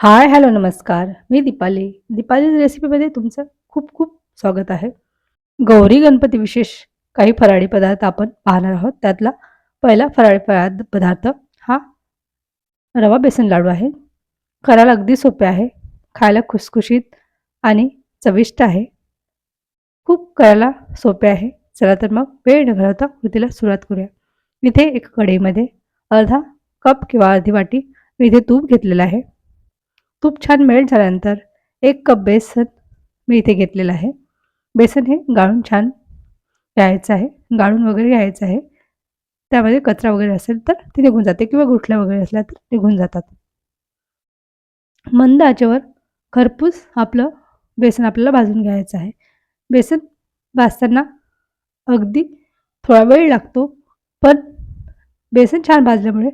हाय, hello, नमस्कार. मी दीपाली. दीपाली रेसिपीमध्ये तुमचं खूप खूप स्वागत आहे. गौरी गणपती विशेष काही फराळी पदार्थ आपण पाहणार आहोत. त्यातला पहिला फराळी पदार्थ पदार्थ हा रवा बेसन लाडू आहे. करायला अगदी सोपे आहे. खायला खुसखुशीत आणि चविष्ट आहे. खूप करायला सोपे आहे. चला तर मग वेळ न घालवता कृतीला सुरुवात करूया. इथे एका कढईमध्ये अर्धा कप किंवा अर्धी वाटी इथे तूप घेतलेलं आहे. तूप छान मेल्ट झाल्यानंतर एक कप बेसन मी इथे घेतलेलं आहे. बेसन हे गाळून छान घ्यायचं आहे. गाळून वगैरे घ्यायचं आहे. त्यामध्ये कचरा वगैरे असेल तर ते निघून जाते किंवा गुठल्या वगैरे असल्या तर निघून जातात. मंद आचेवर खरपूस आपलं बेसन आपल्याला भाजून घ्यायचं आहे. बेसन भाजताना अगदी थोडा वेळ लागतो, पण बेसन छान भाजल्यामुळे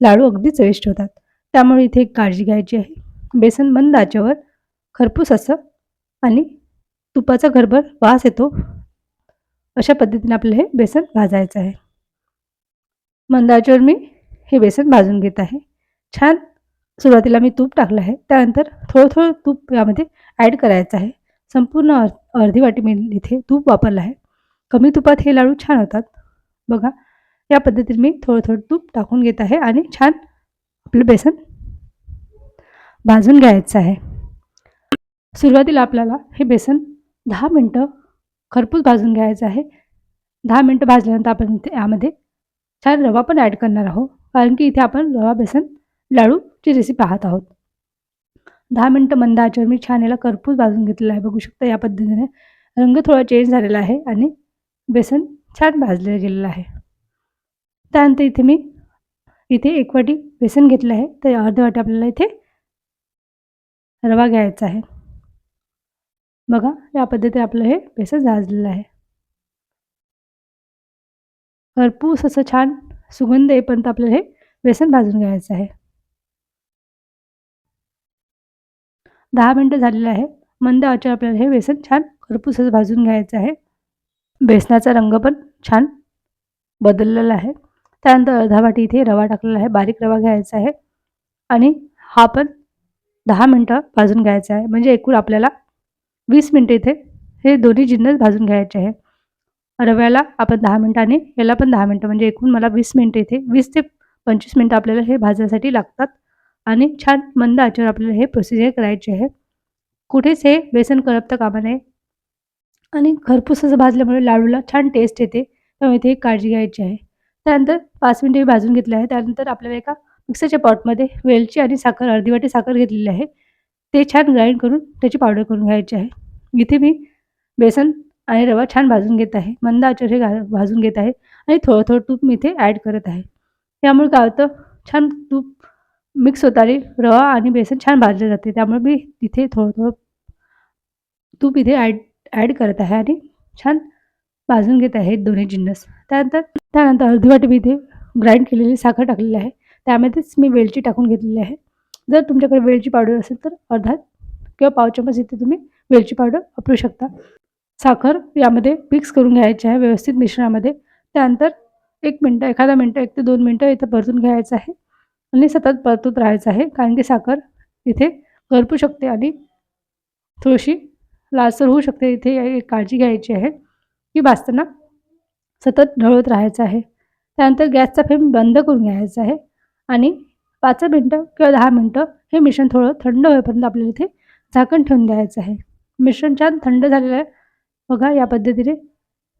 लाडू अगदी चविष्ट होतात. त्यामुळे इथे एक काळजी घ्यायची आहे. बेसन मंद आचेवर खरपूस असं आणि तुपाचा घरभर वास येतो, अशा पद्धतीने आपल्याला हे बेसन भाजायचं आहे. मंद आचेवर मी हे बेसन भाजून घेत आहे. छान सुरुवातीला मी तूप टाकलं आहे. त्यानंतर थोडं-थोडं तूप यामध्ये ॲड करायचं आहे. संपूर्ण अर् अर्धी वाटी मी इथे तूप वापरलं आहे. कमी तुपात हे लाडू छान होतात. बघा, या पद्धतीने मी थोडं-थोडं तूप टाकून घेत आहे आणि छान आपलं बेसन भाजून घ्यायचं आहे. सुरुवातीला आपल्याला हे बेसन दहा मिनटं खरपूस भाजून घ्यायचं आहे. दहा मिनटं भाजल्यानंतर आपण इथे यामध्ये छान रवा पण ॲड करणार आहोत. कारण की इथे आपण रवा बेसन लाडूची रेसिपी पाहत आहोत. दहा मिनटं मंद आचेवर मी छान याला करपूस भाजून घेतलेला आहे. बघू शकता या पद्धतीने रंग थोडा चेंज झालेला आहे आणि बेसन छान भाजलं गेलेलं आहे. त्यानंतर इथे मी इथे एक वाटी बेसन घेतलं आहे. तर अर्ध वाटी आपल्याला इथे रवा घ्यायचा आहे. बघा, या पद्धतीने आपलं हे बेसन झाजलेलं आहे. भरपूस असं छान सुगंध येईपर्यंत आपल्याला हे बेसन भाजून घ्यायचं आहे. दहा मिनटं झालेलं आहे. मंद आचेवर आपल्याला हे बेसन छान खरपूस असं भाजून घ्यायचं आहे. बेसनाचा रंग पण छान बदललेला आहे. त्यानंतर अर्धा वाटी इथे रवा टाकलेला आहे. बारीक रवा घ्यायचा आहे आणि हा पण दहा मिनटं भाजून घ्यायचं आहे. म्हणजे एकूण आपल्याला वीस मिनटं इथे हे दोन्ही जिन्नस भाजून घ्यायचे आहे. रव्याला आपण दहा मिनटं आणि याला पण दहा मिनटं म्हणजे एकूण मला वीस मिनटं इथे वीस ते पंचवीस मिनटं आपल्याला हे भाजण्यासाठी लागतात आणि छान मंद आचेवर आपल्याला हे प्रोसिजर करायचे आहे. कुठेच हे बेसन करपता कामा नये आणि खरपूस असं भाजल्यामुळे लाडूला छान टेस्ट येते. त्यामुळे इथे एक काळजी घ्यायची आहे. त्यानंतर 5 मिनिटं भाजून घेतले आहे. त्यानंतर आपल्याला एका मिक्सरच्या पॉटमध्ये वेलची आणि साखर अर्धी वाटी साखर घेतलेली आहे. ते छान ग्राइंड करून त्याची पावडर करून घ्यायची आहे. इथे मी बेसन आणि रवा छान भाजून घेत आहे. मंद आचर हे घा भाजून घेत आहे आणि थोडं-थोडं तूप मी इथे ॲड करत आहे. त्यामुळे काय होतं, छान तूप मिक्स होतं आणि रवा आणि बेसन छान भाजले जाते. त्यामुळे मी इथे थोडं-थोडं तूप इथे ॲड ॲड करत आहे आणि छान भाजून घेत आहे दोन्ही जिन्नस. त्यानंतर त्यानंतर अर्धी वाटी मी इथे ग्राइंड केलेली साखर टाकलेली आहे. त्यामध्येच मी वेलची टाकून घेतलेली आहे. जर तुमच्याकडे वेलची पावडर असेल तर अर्धा किंवा पाव चमच इथे तुम्ही वेलची पावडर वापरू शकता. साखर यामध्ये मिक्स करून घ्यायची आहे व्यवस्थित मिश्रणामध्ये. त्यानंतर एक मिनटं एखादा मिनटं एक ते दोन मिनटं इथं परतून घ्यायचं आहे आणि सतत परतूत राहायचं आहे. कारण की साखर इथे करपू शकते आणि थोडीशी लालसर होऊ शकते. इथे एक काळजी घ्यायची आहे की भाजताना सतत ढळत राहायचं आहे. त्यानंतर गॅसचा फ्लेम बंद करून घ्यायचा आहे आणि पाच मिनटं किंवा दहा मिनटं हे मिश्रण थोडं थंड होईपर्यंत आपल्याला इथे झाकण ठेवून द्यायचं आहे. मिश्रण छान थंड झालेलं आहे. बघा या पद्धतीने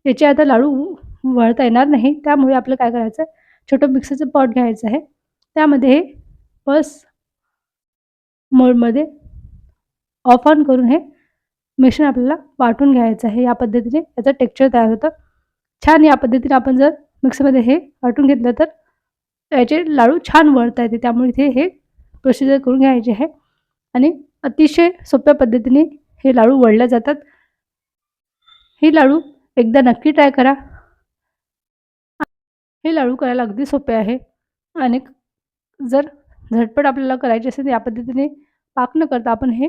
याचे आता लाडू वळता येणार नाही. त्यामुळे आपलं काय करायचं आहे, छोटं मिक्सरचं पॉट घ्यायचं आहे. त्यामध्ये हे बस मोडमध्ये ऑफ ऑन करून हे मिश्रण आपल्याला वाटून घ्यायचं आहे. या पद्धतीने याचं टेक्स्चर तयार होतं. छान या पद्धतीने आपण जर मिक्सरमध्ये हे वाटून घेतलं तर याचे लाडू छान वळता येते. त्यामुळे इथे हे प्रोसिजर करून घ्यायचे आहे आणि अतिशय सोप्या पद्धतीने हे लाडू वळले जातात. हे लाडू एकदा नक्की ट्राय करा. हे लाडू करायला अगदी सोपे आहे आणि जर झटपट आपल्याला करायचे असेल तर या पद्धतीने पाक न करता आपण हे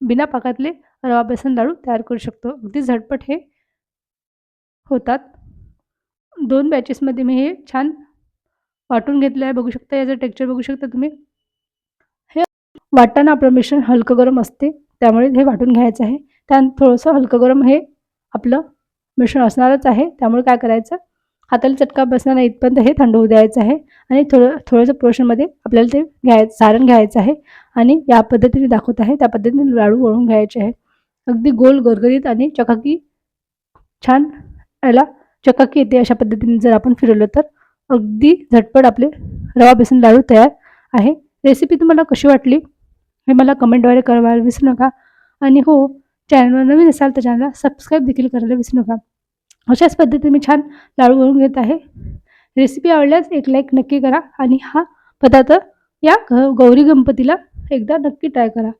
बिना पाकातले रवा बेसन लाडू तयार करू शकतो. अगदी झटपट हे होतात. दोन बॅचेसमध्ये मी हे छान वाटून घेतलं आहे. बघू शकता याचं टेक्स्चर बघू शकता तुम्ही. हे वाटताना आपलं मिश्रण हलकं गरम असते. त्यामुळे हे वाटून घ्यायचं आहे. त्यान थोडंसं हलकं गरम हे आपलं मिश्रण असणारच आहे. त्यामुळे काय करायचं? हाताला चटका बसणार नाही इथपर्यंत हे थंड होऊ द्यायचं आहे. आणि थोडं थोडंसं पोर्शनमध्ये आपल्याला ते घ्यायचं सारण घ्यायचं आहे. आणि या पद्धतीने दाखवत आहे. त्या पद्धतीने लाडू वळून घ्यायचे आहे अगदी गोल गरगरीत आणि चकाकी छान याला चकाकी येते अशा पद्धतीने जर आपण फिरवलं तर. अगदी झटपट आपले रवा बेसन लाडू तयार आहे. रेसिपी तुम्हाला कशी वाटली हे मला कमेंटद्वारे करायला विसरू नका. आणि हो चॅनलवर नवीन असाल तर चॅनलला सबस्क्राईब देखील करायला विसरू नका. अशाच पद्धतीने मी छान लाडू वळून घेत आहे. रेसिपी आवडल्यास एक लाईक नक्की करा आणि हा पदार्थ या ग गौरी गणपतीला एकदा नक्की ट्राय करा.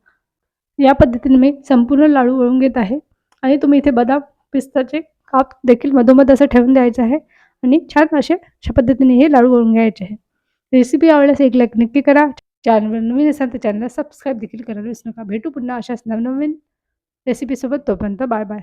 या पद्धतीने मी संपूर्ण लाडू वळून घेत आहे. आणि तुम्ही इथे बदाम पिस्ताचे काप देखील मधोमध असं ठेवून द्यायचं आहे. आणि छान असे अशा पद्धतीने हे लाडू करून घ्यायचे आहे. रेसिपी आवडल्यास एक लाईक नक्की करा. चॅनलवर नवीन असाल तर चॅनलला सबस्क्राईब देखील करायला विसरू नका. भेटू पुन्हा अशाच नवनवीन रेसिपीसोबत तोपर्यंत बाय बाय